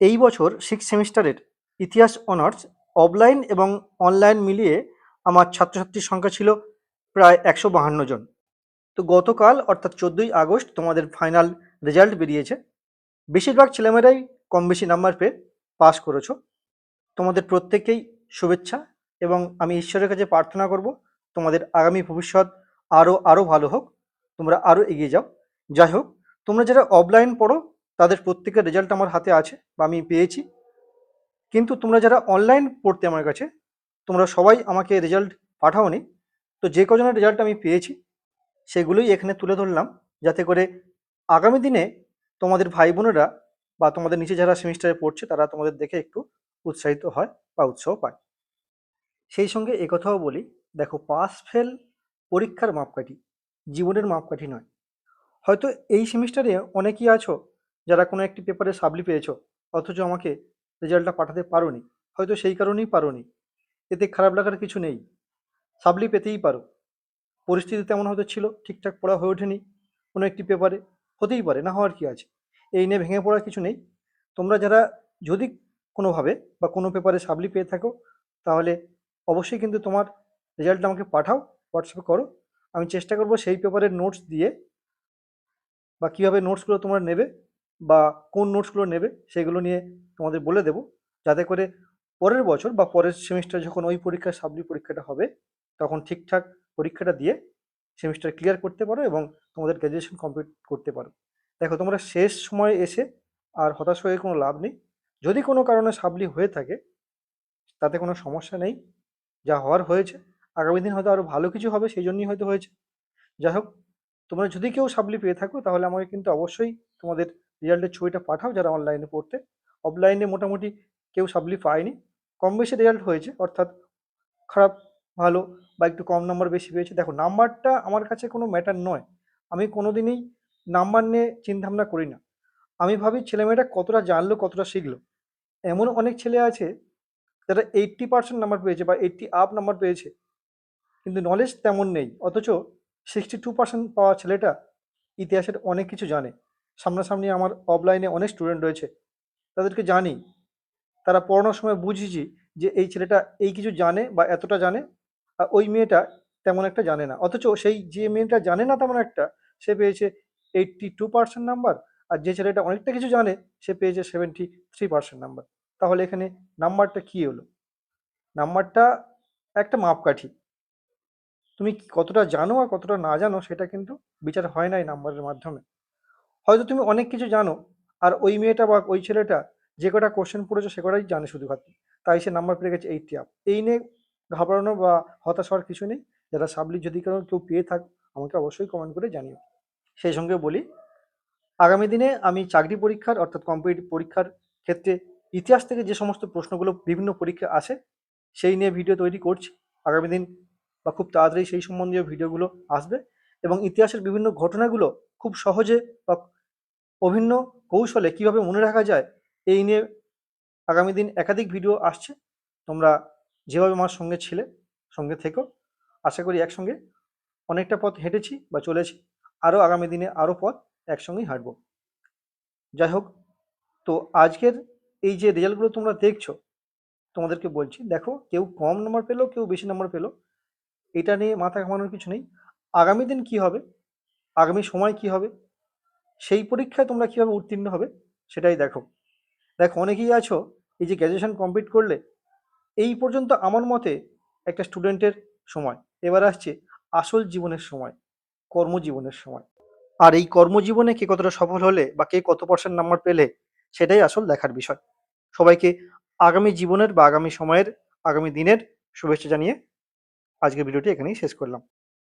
এই বছর সিক্স সেমিস্টারের ইতিহাস অনার্স অফলাইন এবং অনলাইন মিলিয়ে আমার ছাত্রছাত্রীর সংখ্যা ছিল প্রায় একশো বাহান্ন জন। তো গতকাল, অর্থাৎ চোদ্দোই আগস্ট, তোমাদের ফাইনাল রেজাল্ট বেরিয়েছে। বেশিরভাগ ছেলেমেয়েরাই কম বেশি নাম্বার পেয়ে পাস করেছ। তোমাদের প্রত্যেককেই শুভেচ্ছা এবং আমি ঈশ্বরের কাছে প্রার্থনা করব, তোমাদের আগামী ভবিষ্যৎ আরও আরও ভালো হোক। তোমরা আরও এগিয়ে যাও। যাই হোক, তোমরা যারা অফলাইন পড়ো তাদের প্রত্যেকের রেজাল্ট আমার হাতে আছে বা আমি পেয়েছি। কিন্তু তোমরা যারা অনলাইন পড়তে আমার কাছে, তোমরা সবাই আমাকে রেজাল্ট পাঠাওনি। তো যে কজনের রেজাল্ট আমি পেয়েছি, সেগুলোই এখানে তুলে ধরলাম যাতে করে আগামী দিনে তোমাদের ভাই বোনেরা বা তোমাদের নিচে যারা সেমিস্টারে পড়ছে, তারা তোমাদের দেখে একটু উৎসাহিত হয় বা উৎসাহ পায়। সেই সঙ্গে একথাও বলি, দেখো পাস ফেল পরীক্ষার মাপকাঠি, জীবনের মাপকাঠি নয়। হয়তো এই সেমিস্টারে অনেকেই আছো যারা কোনো একটি পেপারে সাবলি পেয়েছ, অথচ আমাকে রেজাল্টটা পাঠাতে পারোনি, হয়তো সেই কারণেই পারোনি। এতে খারাপ লাগার কিছু নেই। সাবলি পেতেই পারো। পরিস্থিতি তেমন হয়তো ছিল, ঠিকঠাক পড়া হয়ে ওঠেনি, কোনো একটি পেপারে হতেই পারে, না হওয়ার কি আছে? এই নিয়ে ভেঙে পড়ার কিছু নেই। তোমরা যারা যদি কোনোভাবে বা কোনো পেপারে সাবলি পেয়ে থাকো, তাহলে অবশ্যই কিন্তু তোমার রেজাল্টটা আমাকে পাঠাও হোয়াটসঅ্যাপে করো। আমি চেষ্টা করব সেই পেপারের নোটস দিয়ে বা কীভাবে নোটসগুলো তোমরা নেবে বা কোন নোটসগুলো নেবে সেগুলো নিয়ে তোমাদের বলে দেবো। যাতে করে পরের বছর বা পরের সেমিস্টার যখন ওই পরীক্ষার সাবলি পরীক্ষাটা হবে, তখন ঠিকঠাক পরীক্ষাটা দিয়ে সেমিস্টার ক্লিয়ার করতে পারো এবং তোমাদের গ্র্যাজুয়েশন কমপ্লিট করতে পারো। দেখো, তোমরা শেষ সময়ে এসে আর হতাশ হয়ে কোনো লাভ নেই। যদি কোনো কারণে সাবলি হয়ে থাকে, তাতে কোনো সমস্যা নেই। যা হওয়ার হয়েছে, আগামী দিন হয়তো আরও ভালো কিছু হবে সেই জন্যই হয়তো হয়েছে। যাই হোক, তোমরা যদি কেউ সাবলি পেয়ে থাকো, তাহলে আমাকে কিন্তু অবশ্যই তোমাদের রেজাল্টের ছবিটা পাঠাও যারা অনলাইনে পড়তে। অফলাইনে মোটামুটি কেউ সাবলি পায়নি। কম বেশি রেজাল্ট হয়েছে, অর্থাৎ খারাপ, ভালো বা একটু কম নাম্বার বেশি পেয়েছে। দেখো নাম্বারটা আমার কাছে কোনো ম্যাটার নয়। আমি কোনো দিনই নাম্বার নিয়ে চিন্তাভাবনা করি না। আমি ভাবি ছেলেমেয়েরা কতটা জানলো, কতটা শিখলো। এমন অনেক ছেলে আছে যারা এইট্টি পার্সেন্ট নাম্বার পেয়েছে বা এইট্টি আপ নাম্বার পেয়েছে। কিন্তু নলেজ তেমন নেই। অথচ সিক্সটি টু পার্সেন্ট পাওয়া ছেলেটা ইতিহাসের অনেক কিছু জানে। সামনাসামনি আমার অফলাইনে অনেক স্টুডেন্ট রয়েছে। তাদেরকে জানি। তারা পড়ানোর সময় বুঝেছি যে এই ছেলেটা এই কিছু জানে বা এতটা জানে, আর ওই মেয়েটা তেমন একটা জানে না। অথচ সেই যে মেয়েটা জানে না তেমন একটা, সে পেয়েছে এইট্টি টু পার্সেন্ট নাম্বার আর যে ছেলেটা অনেকটা কিছু জানে, সে পেয়েছে সেভেন্টি থ্রি পার্সেন্ট নাম্বার তাহলে এখানে নাম্বারটা কী হলো? নাম্বারটা একটা মাপকাঠি। তুমি কতটা জানো আর কতটা না জানো, সেটা কিন্তু বিচার হয় না এই নাম্বারের মাধ্যমে। হয়তো তুমি অনেক কিছু জানো, আর ওই মেয়েটা বা ওই ছেলেটা যে কটা কোশ্চেন পড়েছো সে কটাই জানে শুধু শুধুমাত্র। তাই সে নাম্বার পেয়ে গেছে এইটটি আপ এই নিয়ে ঘাবড়ানো বা হতাশ হওয়ার কিছু নেই। যারা সাবলি যদি কারও কেউ পেয়ে থাক, আমাকে অবশ্যই কমেন্ট করে জানিও। সেই সঙ্গে বলি, আগামী দিনে আমি চাকরি পরীক্ষার, অর্থাৎ কম্পিটিটিভ পরীক্ষার ক্ষেত্রে ইতিহাস থেকে যে সমস্ত প্রশ্নগুলো বিভিন্ন পরীক্ষা আসে, সেই নিয়ে ভিডিও তৈরি করছি। আগামী দিন বা খুব তাড়াতাড়ি সেই সম্বন্ধীয় ভিডিওগুলো আসবে এবং ইতিহাসের বিভিন্ন ঘটনাগুলো খুব সহজে বা অভিন্ন কৌশলে কীভাবে মনে রাখা যায়, এই নিয়ে আগামী দিন একাধিক ভিডিও আসছে। তোমরা যেভাবে আমার সঙ্গে ছিলে, সঙ্গে থেকো। আশা করি একসঙ্গে অনেকটা পথ হেঁটেছি বা চলেছি। আরও আগামী দিনে আরও পথ একসঙ্গেই হাঁটবো। যাই হোক, তো আজকের এই যে রেজাল্টগুলো তোমরা দেখছ, তোমাদেরকে বলছি, দেখো, কেউ কম নাম্বার পেল, কেউ বেশি নাম্বার পেল, এটা নিয়ে মাথা ঘামানোর কিছু নেই। আগামী দিন কি হবে? আগামী সময় কি হবে? সেই পরীক্ষায় তোমরা কীভাবে উত্তীর্ণ হবে সেটাই দেখো। দেখো, অনেকেই আছো, এই যে গ্র্যাজুয়েশন কমপ্লিট করলে, এই পর্যন্ত আমার মতে একটা স্টুডেন্টের সময়, এবার আসছে আসল জীবনের সময়, কর্মজীবনের সময়। আর এই কর্মজীবনে কে কতটা সফল হলে বা কে কত পার্সেন্ট নাম্বার পেলে, সেটাই আসল দেখার বিষয়। সবাইকে আগামী জীবনের বা আগামী সময়ের, আগামী দিনের শুভেচ্ছা জানিয়ে আজকের ভিডিওটি এখানেই শেষ করলাম।